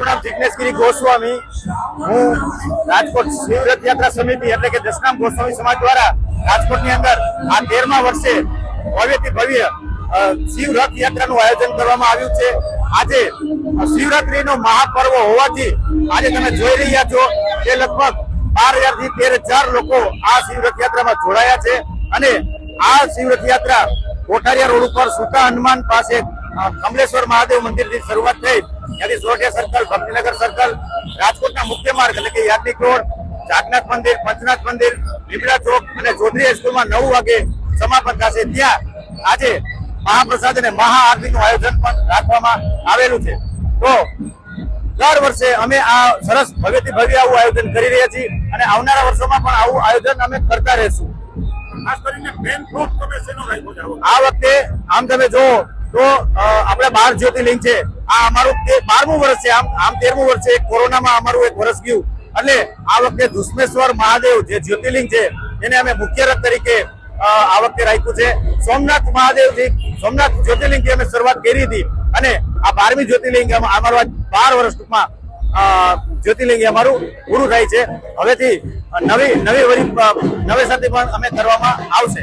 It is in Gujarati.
મારું નામ જિજ્ઞેશગીરી ગોસ્વામી, હું રાજકોટ શિવ રથયાત્રા સમિતિ એટલે કે દશનામ ગોસ્વામી સમાજ દ્વારા રાજકોટની અંદર આ તેરમા વર્ષે ભવ્યથી ભવ્ય શિવ રથયાત્રાનું આયોજન કરવામાં આવ્યું છે. આજે શિવરાત્રીનો મહાપર્વ હોવાથી આજે તમે જોઈ રહ્યા છો કે લગભગ બાર હજારથી તેર હજાર લોકો આ શિવ રથયાત્રામાં જોડાયા છે અને આ શિવ રથયાત્રા કોઠારિયા રોડ ઉપર સુકા હનુમાન પાસે કમલેશ્વર મહાદેવ મંદિરથી શરૂઆત થઈ ત્યાંથી સોરઠિયા સર્કલ ભક્તિનગર સર્કલ રાજકોટના મુખ્ય માર્ગ એટલે કે યાજ્ઞિક રોડ જાગનાથ મંદિર પંચનાથ મંદિર લીમડા ચોક અને ચૌધરી હાઈસ્કૂલમાં નવ વાગે સમાપન થશે. ત્યાં આજે મહાપ્રસાદ અને મહાઆરતીનું આયોજન પણ રાખવામાં આવેલું છે. તો દર વર્ષે અમે આ સરસ ભવ્યથી ભવ્ય આવું આયોજન કરી રહ્યા છીએ અને આવનારા વર્ષોમાં પણ આવું આયોજન અમે કરતા રહેશું. ખાસ કરીને મેન ફ્રૂટ તમે શેનો રાખ્યો આ વખતે? આમ તમે જો તો આપણે બાર જ્યોતિર્લિંગ છે. આ અમારું બારમું વર્ષ છે. આમ આમ તેરમું વર્ષ છે. કોરોનામાં અમારું એક વર્ષ ગયું. એટલે આ વખતે દુષ્મેશ્વર મહાદેવ જે જ્યોતિર્લિંગ છે, એને અમે મુખ્ય રથ તરીકે આ વખતે રાખ્યું છે. સોમનાથ મહાદેવથી સોમનાથ જ્યોતિર્લિંગથી અમે શરૂઆત કરી હતી. અને આ બારમી જ્યોતિર્લિંગ અમારું બાર વર્ષ ટૂંકમાં જ્યોતિર્લિંગ અમારું પૂરું થાય છે. હવેથી નવી નવી વરી નવેસરથી પણ અમે કરવામાં આવશે.